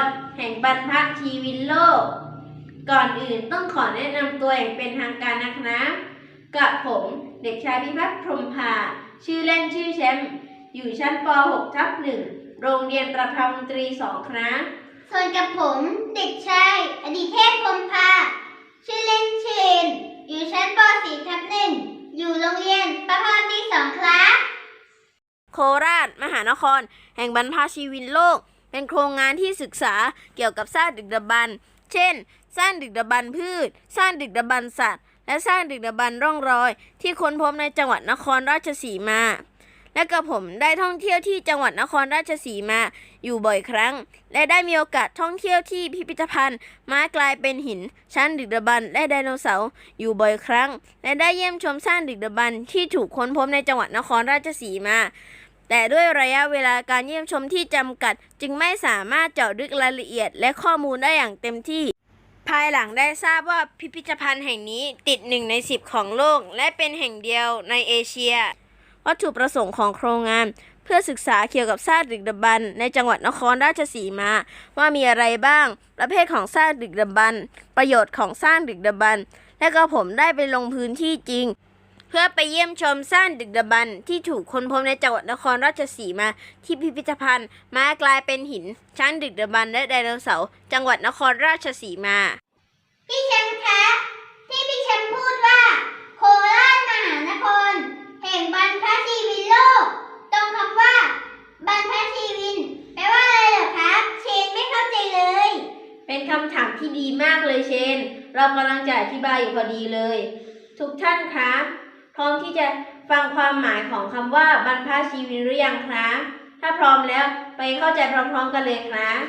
ร แห่งบรรพชีวินโลก ก่อนอื่นต้องขอแนะนำตัวอย่างเป็นทางการนะครับกับผมเด็กชายพิพัฒน์พรหมพา ชื่อเล่นชื่อแชมป์อยู่ชั้นป .6 ทับ1โรงเรียนประภามนตรี2ครับส่วนกับผมเด็กชายอดีเทพพรหมพา ชื่อเล่นชื่อเอนอยู่ชั้นป .4 ทับหนึ่งอยู่โรงเรียนประพาตีสองครับโคราช มหานคร แห่งบรรพชีวินโลก เป็นโครงงานที่ศึกษาเกี่ยวกับซากดึกดำบรรพ์เช่นสร้างดึกดำบรรพ์พืชสร้างดึกดำบรรพ์สัตว์ และสร้างดึกดำบรรพ์ร่องรอย ที่ค้นพบในจังหวัดนครราชสีมา และกับผมได้ท่องเที่ยวที่จังหวัดนครราชสีมาอยู่บ่อยครั้ง และได้มีโอกาสท่องเที่ยวที่พิพิธภัณฑ์ไม้กลายเป็นหิน ชั้นดึกดำบรรพ์และไดโนเสาร์อยู่บ่อยครั้ง และได้เยี่ยมชมสร้างดึกดำบรรพ์ที่ถูกค้นพบในจังหวัดนครราชสีมา แต่ด้วยระยะเวลาการเยี่ยมชมที่จำกัด จึงไม่สามารถเจาะลึกรายละเอียดและข้อมูลได้อย่างเต็มที่ ภายหลังได้ทราบว่าพิพิธภัณฑ์แห่งนี้ติดหนึ่งในสิบของโลก และเป็นแห่งเดียวในเอเชีย วัตถุประสงค์ของโครงงานเพื่อศึกษาเกี่ยวกับซากดึกดำบรรในจังหวัดนครราชสีมา ว่ามีอะไรบ้าง ประเภทของซากดึกดำบรรประโยชน์ของสร้างดึกดำบรรและก็ผมได้ไปลงพื้นที่จริง เพื่อไปเยี่ยมชมสร้างดึกดำบรรพ์ที่ถูกค้นพบในจังหวัดนครราชสีมาที่พิพิธภัณฑ์มากลายเป็นหิน ช้างดึกดำบรรพ์และไดโนเสาร์จังหวัดนครราชสีมา พี่แชมป์คะที่พี่แชมป์พูดว่า โคราชมหานคร แห่งบรรพชีวินโลก ตรงคำว่า บรรพชีวินแปลว่าอะไรเหรอครับเชนไม่เข้าใจเลย เป็นคำถามที่ดีมากเลยเชน เรากำลังจะอธิบายอยู่พอดีเลย ทุกท่านครับ พร้อมที่จะฟังความหมายของคำว่าบรรพชีวินหรือยังครับถ้าพร้อมแล้วไปเข้าใจพร้อมๆกันเลยครับ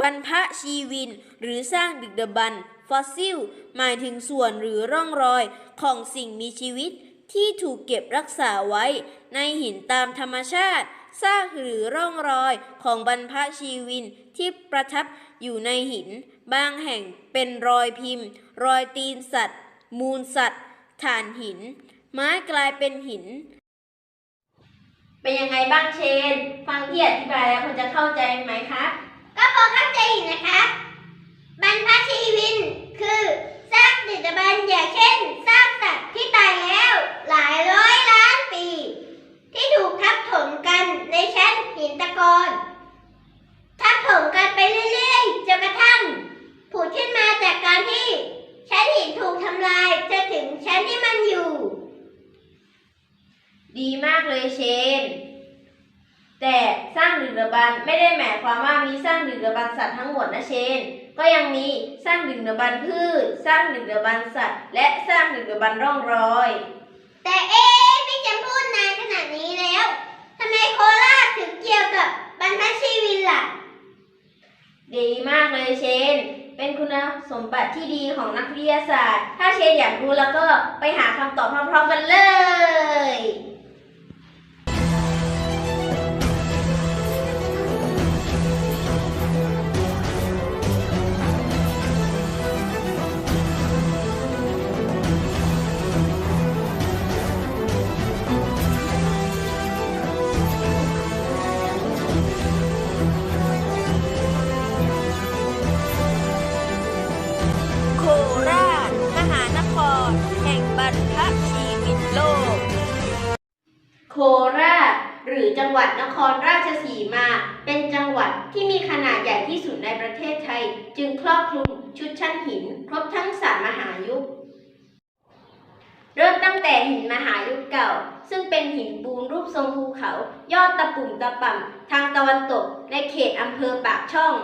บรรพชีวิน หรือสร้างดึกดำบรรฟอสซิล หมายถึงส่วนหรือร่องรอยของสิ่งมีชีวิตที่ถูกเก็บรักษาไว้ ในหินตามธรรมชาติซากหรือร่องรอยของบรรพชีวินที่ประทับอยู่ในหิน บางแห่งเป็นรอยพิมพ์ รอยตีนสัตว์ มูลสัตว์ ฐานหิน ไม้กลายเป็นหิน เป็นยังไงบ้างเชน ฟังที่อธิบายแล้วคุณจะเข้าใจไหมครับ ก็พอเข้าใจอยู่นะครับบรรพชีวินคือซากดึกดำบรรพ์อย่างเช่นซากสัตว์ที่ตายแล้ว หลายร้อยล้านปี ที่ถูกทับถมกันในชั้นหินตะกอนทับถมกันไปเรื่อยๆจนกระทั่งผุดขึ้นมาจากการที่ ชั้นหินถูกทำลายจนถึงชั้นที่มันอยู่ ดีมากเลยเชน แต่สร้างดึกดำบรรพ์ไม่ได้หมายความว่ามีสร้างดึกดำบรรพ์สัตว์ทั้งหมดนะเชน ก็ยังมีสร้างดึกดำบรรพ์พืช สร้างดึกดำบรรพ์สัตว์ และสร้างดึกดำบรรพ์ร่องรอย แต่เอ๊ะพี่จะพูดนานขนาดนี้แล้วทำไมโคราชถึงเกี่ยวกับบรรพชีวินล่ะ ดีมากเลยเชน เป็นคุณสมบัติที่ดีของนักวิทยาศาสตร์ ถ้าเชนอยากรู้แล้วก็ไปหาคำตอบพร้อมๆกันเลย รือจังหวัดนครราชสีมา เป็นจังหวัดที่มีขนาดใหญ่ที่สุดในประเทศไทย จึงครอบคลุมชุดชั้นหิน ครบทั้งสามมหายุค เริ่มตั้งแต่หินมหายุคเก่า ซึ่งเป็นหินปูนรูปทรงภูเขา ยอดตะปุ่มตะป่ำทางตะวันตกในเขตอำเภอปากช่อง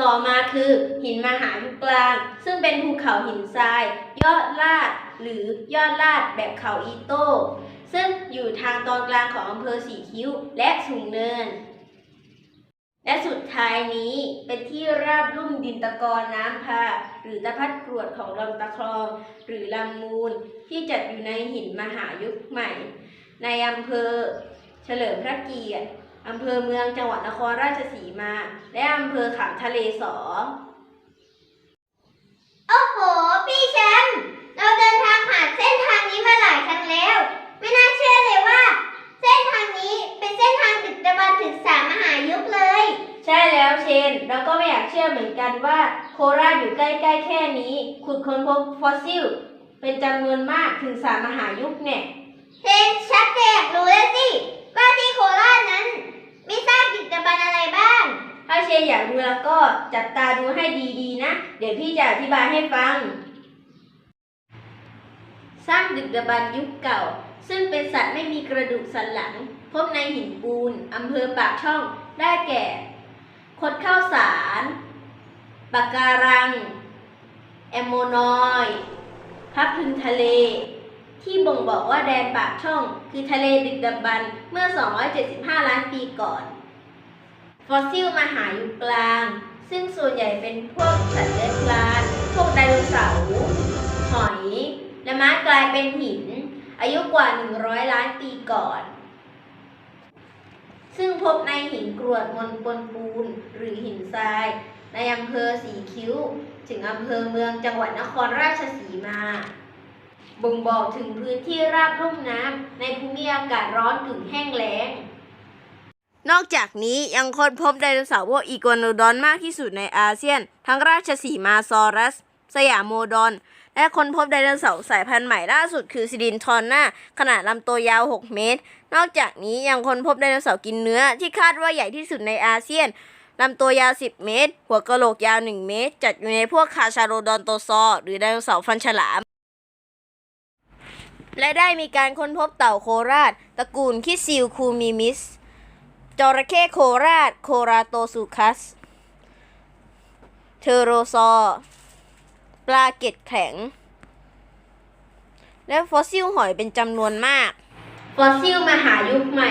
ต่อมาคือหินมหายุคกลาง ซึ่งเป็นภูเขาหินทราย ยอดลาดหรือยอดลาดแบบเขาอีโต้ ซึ่งอยู่ทางตอนกลางของอำเภอสีคิ้วและสูงเนิน และสุดท้ายนี้เป็นที่ราบลุ่มดินตะกอนน้ำพาหรือตะพัดกรวดของลำตะคลอง หรือลำมูลที่จัดอยู่ในหินมหายุคใหม่ ในอำเภอเฉลิมพระเกียรติอำเภอเมืองจังหวัดนครราชสีมา และอำเภอขามทะเลสอโอ้โห พี่แชมป์เราเดินทางผ่าน เหมือนกันว่าโคราชอยู่ใกล้ๆแค่นี้ ขุดค้นพบฟอสซิล เป็นจำนวนมากถึงสามมหายุคเนี่ยเห็นชัดจะอยากรู้แล้วสิ ว่าที่โคราชนั้น มีซากดึกดำบรรพ์อะไรบ้าง ถ้าเชยร์อยากรู้แล้วก็จับตาดูให้ดีๆนะ เดี๋ยวพี่จะอธิบายให้ฟัง สร้างดึกดำบรรพ์ยุคเก่า ซึ่งเป็นสัตว์ไม่มีกระดูกสันหลัง พบในหินปูนอำเภอปากช่องได้แก่ คดข้าวสารปากการัง แอมโมนอยพับพึงทะเล ที่บ่งบอกว่าแดนปากช่อง คือทะเลดึกดำบรรพ์เมื่อ 275 ล้านปีก่อน ฟอสซิลมหายุคกลาง ซึ่งส่วนใหญ่เป็นพวกสัตว์เลื้อยคลาน พวกไดโนเสาร์หอย และไม้กลายเป็นหิน อายุกว่า 100 ล้านปีก่อนซึ่งพบในหินกรวดมนปนปูนหรือหินทราย ในอำเภอสีคิ้ว ถึงอำเภอเมืองจังหวัดนครราชสีมา บ่งบอกถึงพื้นที่ราบลุ่มน้ำในภูมิอากาศร้อนถึงแห้งแล้ง นอกจากนี้ยังค้นพบไดโนเสาร์พวกอีกัวโนดอนมากที่สุดในอาเซียน ทั้งราชสีมาซอรัส สยามโมดอน และค้นพบไดโนเสาร์สายพันธุ์ใหม่ล่าสุดคือซิลินทอนนาขนาดลำตัวยาว 6 เมตร นอกจากนี้ยังค้นพบไดโนเสาร์กินเนื้อที่คาดว่าใหญ่ที่สุดในอาเซียน ลำตัวยาว 10 เมตร หัวกะโหลกยาว 1 เมตร จัดอยู่ในพวกคาชาโรดอนโตซอ หรือไดโนเสาร์ฟันฉลาม และได้มีการค้นพบเต่าโคราช ตระกูลคิซิลคูมิมิส จระเข้โคราช โคราโตสุคัส เทโรซอ ปลาเกตแข็ง และฟอสซิลหอยเป็นจำนวนมาก ฟอสซิลมหายุคใหม่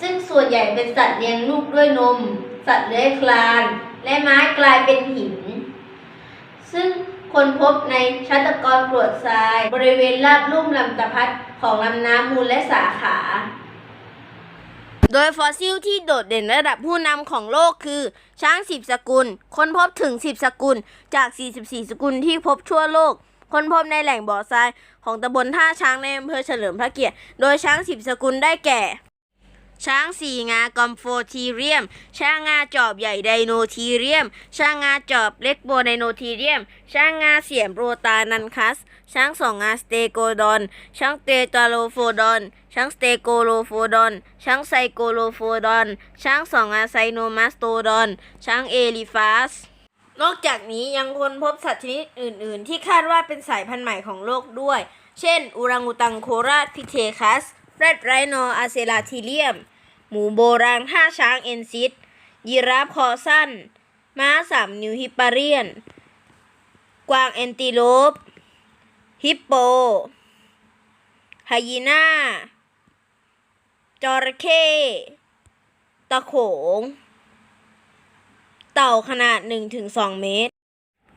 ซึ่งส่วนใหญ่เป็นสัตว์เลี้ยงลูกด้วยนม สัตว์เลื้อยคลาน และไม้กลายเป็นหิน ซึ่งคนพบในชัตกรกรวดทราย บริเวณราบลุ่มลำตะพัดของลำน้ำมูลและสาขา โดยฟอสซิลที่โดดเด่นระดับผู้นำของโลกคือ ช้าง 10 สกุล ค้นพบถึง 10 สกุลจาก 44 สกุลที่พบทั่วโลก ค้นพบในแหล่งบ่อทรายของตำบลท่าช้างในอำเภอเฉลิมพระเกียรติ โดยช้าง 10 สกุลได้แก่ ช้างสี่งากอมโฟทีเรียม ช้างงาจอบใหญ่ไดโนทีเรียม ช้างงาจอบเล็กโบไดโนทีเรียม ช้างงาเสียมโรตานันคัส ช้างสองงาสเตโกดอน ช้างเตตาโลโฟดอน ช้างสเตโกโลโฟดอน ช้างไซโกโลโฟดอน ช้างสองงาไซโนมาสโตดอน ช้างเอลิฟาสนอกจากนี้ยังค้นพบสัตว์ชนิดอื่น ๆ ที่คาดว่าเป็นสายพันธุ์ใหม่ของโลกด้วย เช่นอูรังอุตังโคราชพิเทคัส แรดไรโนอาเซลาทีเลียม หมูโบราณท่าช้างเอนซิดยีราฟคอสั้น ม้าสามนิ้วฮิปปาเรียน กวางแอนติโลป ฮิปโปไฮยีน่า จระเข้ ตะโขง เต่าขนาด 1-2 เมตร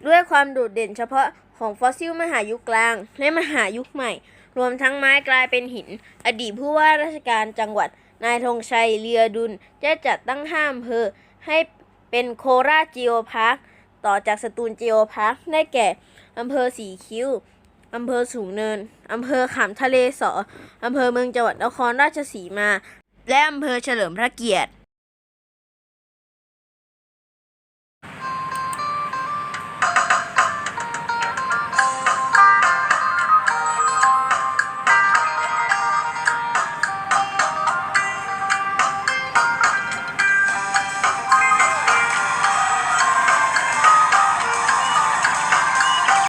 ด้วยความโดดเด่นเฉพาะของฟอสซิลมหายุคกลางและมหายุคใหม่ รวมทั้งไม้กลายเป็นหิน อดีตผู้ว่าราชการจังหวัด นายธงชัยเลียดุลได้จัดตั้งห้าอำเภอให้เป็นโคราชจีโอพาร์คต่อจากสตูลจีโอพาร์คได้แก่อำเภอสีคิ้วอำเภอสูงเนินอำเภอขามทะเลสออำเภอเมืองจังหวัดนครราชสีมา และอำเภอเฉลิมพระเกียรติ